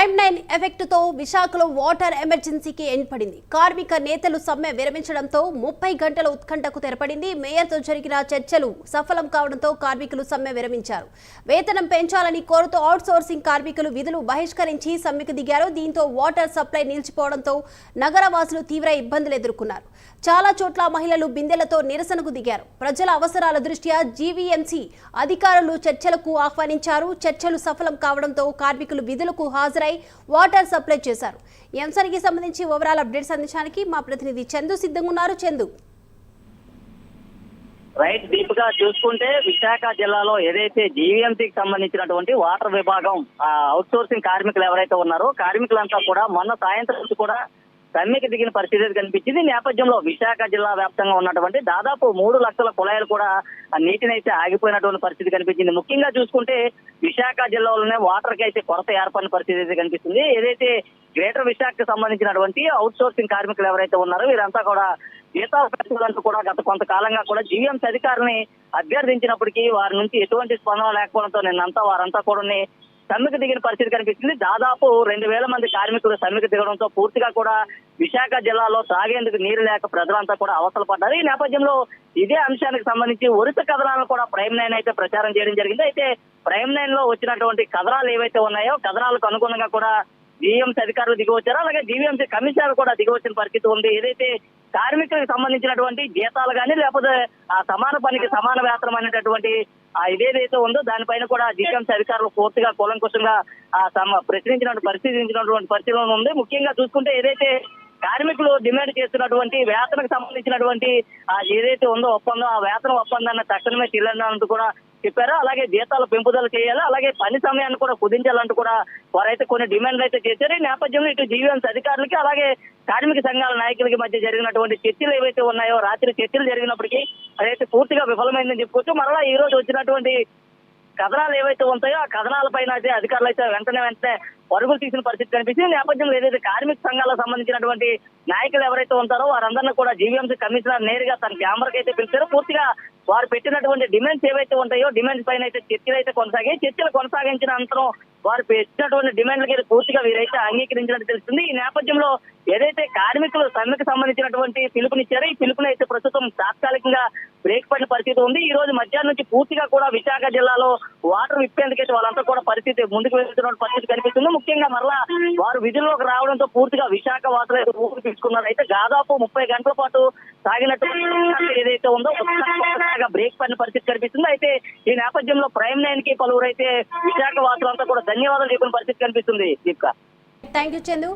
Prime nine ఎఫెక్ట్తో విశాఖలో water ఎమర్జెన్సీకి end పడింది కార్మిక నేతలు సమ్మె విరమించడంతో ముప్పై గంటల ఉత్కంఠకు తెరపడింది. మేయర్తో జరిగిన చర్చలు సఫలం కావడంతో కార్మికులు సమ్మె విరమించారు. వేతనం పెంచాలని కోరుతూ అవుట్ సోర్సింగ్ కార్మికులు విధులు బహిష్కరించి సమ్మెకు దిగారు. దీంతో వాటర్ సప్లై నిలిచిపోవడంతో నగరవాసులు తీవ్ర ఇబ్బందులు ఎదుర్కొన్నారు. చాలా చోట్ల మహిళలు బిందెలతో నిరసనకు దిగారు. ప్రజల అవసరాల దృష్ట్యా జీవీఎంసీ అధికారులు చర్చలకు ఆహ్వానించారు. చర్చలు సఫలం కావడంతో కార్మికులు విధులకు హాజరై వాటర్ సప్లై చేశారు. ఈ అంశానికి సంబంధించి ఓవరాల్ అప్డేట్స్ అందించడానికి మా ప్రతినిధి చందు సిద్ధంగా ఉన్నారు చందు. రైట్ డీప్గా చూసుకుంటే విశాఖ జిల్లాలో ఏదైతే జీవీఎంసీకి సంబంధించినటువంటి వాటర్ విభాగం అవుట్ సోర్సింగ్ కార్మికులు ఎవరైతే ఉన్నారో కార్మికులంతా కూడా మొన్న సాయంత్రం కూడా సమ్మెకి దిగిన పరిస్థితి కనిపించింది. నేపథ్యంలో విశాఖ జిల్లా వ్యాప్తంగా ఉన్నటువంటి దాదాపు మూడు లక్షల కుళాయిలు కూడా నీటినైతే నీటిని అయితే ఆగిపోయినటువంటి పరిస్థితి కనిపించింది. ముఖ్యంగా చూసుకుంటే విశాఖ జిల్లాలోనే వాటర్కి అయితే కొరత ఏర్పడిన పరిస్థితి అయితే కనిపిస్తుంది. ఏదైతే గ్రేటర్ విశాఖకు సంబంధించినటువంటి అవుట్ సోర్సింగ్ కార్మికులు ఎవరైతే ఉన్నారో వీరంతా కూడా జీతాలు పెంచాలంటూ కూడా గత కొంతకాలంగా కూడా జీవీఎంసీ అధికారిని అభ్యర్థించినప్పటికీ వారి నుంచి ఎటువంటి స్పందన లేకపోవడంతో నిన్నంతా వారంతా కూడా సమ్మెకు దిగిన పరిస్థితి కనిపిస్తుంది. దాదాపు రెండు వేల మంది కార్మికులు సమ్మెకు దిగడంతో పూర్తిగా కూడా విశాఖ జిల్లాలో తాగేందుకు నీరు లేక ప్రజలంతా కూడా అవసరపడ్డారు ఈ నేపథ్యంలో ఇదే అంశానికి సంబంధించి వరుస కథనాలను కూడా ప్రైమ్ నైన్ అయితే ప్రచారం చేయడం జరిగింది. అయితే ప్రైమ్ నైన్లో వచ్చినటువంటి కథనాలు ఏవైతే ఉన్నాయో కథనాలకు అనుగుణంగా కూడా జీఎంసీ అధికారులు దిగివచ్చారు అలాగే జీవీఎంసీ కమిషనర్ కూడా దిగివచ్చిన పరిస్థితి ఉంది. ఏదైతే కార్మికులకు సంబంధించినటువంటి జీతాలు కానీ లేకపోతే ఆ సమాన పనికి సమాన వేతనం అనేటటువంటి ఇదేదైతే ఉందో దానిపైన కూడా జీఎంసీ అధికారులు పూర్తిగా కూలంకుషంగా ఆ తమ ప్రశ్నించినటువంటి పరిస్థితిలో ఉంది. ముఖ్యంగా చూసుకుంటే ఏదైతే కార్మికులు డిమాండ్ చేస్తున్నటువంటి వేతనకు సంబంధించినటువంటి ఆ ఏదైతే ఉందో ఒప్పందం ఆ వేతన ఒప్పందాన్ని తక్షణమే చెల్లించాలంటూ కూడా చెప్పారు? అలాగే జీతాలు పెంపుదల చేయాలి? అలాగే పని సమయాన్ని కూడా కుదించాలంటూ కూడా వారైతే కొన్ని డిమాండ్లు అయితే చేశారు. ఈ నేపథ్యంలో ఇటు జీవీఎంసీ అధికారులకి అలాగే కార్మిక సంఘాల నాయకులకి మధ్య జరిగినటువంటి చర్చలు ఏవైతే ఉన్నాయో రాత్రి చర్చలు జరిగినప్పటికీ అదైతే పూర్తిగా విఫలమైందని చెప్పుకోవచ్చు. మరలా ఈ రోజు వచ్చినటువంటి కథనాలు ఏవైతే ఉంటాయో ఆ కథనాల పైన అయితే అధికారులు అయితే వెంటనే వెంటనే పరుగులు తీసిన పరిస్థితి కనిపిస్తుంది. ఈ నేపథ్యంలో ఏదైతే కార్మిక సంఘాలకు సంబంధించినటువంటి నాయకులు ఎవరైతే ఉంటారో వారందరినీ కూడా జీవీఎంసీ కమిషనర్ నేరుగా తన కెమెరాకి అయితే పిలిచారు. పూర్తిగా వారు పెట్టినటువంటి డిమాండ్స్ ఏవైతే ఉంటాయో డిమాండ్స్ పైన అయితే చర్చలు అయితే కొనసాగాయి. చర్చలు కొనసాగించిన అంతరం వారు పెట్టినటువంటి డిమాండ్లకి అయితే పూర్తిగా వీరైతే అంగీకరించినట్టు తెలుస్తుంది. ఈ నేపథ్యంలో ఏదైతే కార్మికులు సమ్మెకు సంబంధించినటువంటి పిలుపునిచ్చారో ఈ పిలుపునైతే అయితే ప్రస్తుతం తాత్కాలికంగా బ్రేక్ పడిన పరిస్థితి ఉంది. ఈ రోజు మధ్యాహ్నం నుంచి పూర్తిగా కూడా విశాఖ జిల్లాలో వాటర్ విప్పేందుకైతే వాళ్ళంతా కూడా పరిస్థితి ముందుకు వెళ్తున్న పరిస్థితి కనిపిస్తుంది. ముఖ్యంగా మరలా వారు విధుల్లోకి రావడంతో పూర్తిగా విశాఖ వాసులు అయితే ఊపిరి తీసుకున్నారు అయితే దాదాపు ముప్పై గంటల పాటు సాగినటువంటి ఏదైతే ఉందో బ్రేక్ పడిన పరిస్థితి కనిపిస్తుంది. అయితే ఈ నేపథ్యంలో ప్రైమ్ నైన్కి పలువురు అయితే విశాఖ వాసులంతా కూడా ధన్యవాదాలు చెప్పిన పరిస్థితి కనిపిస్తుంది దీపిక. Thank you Chandu.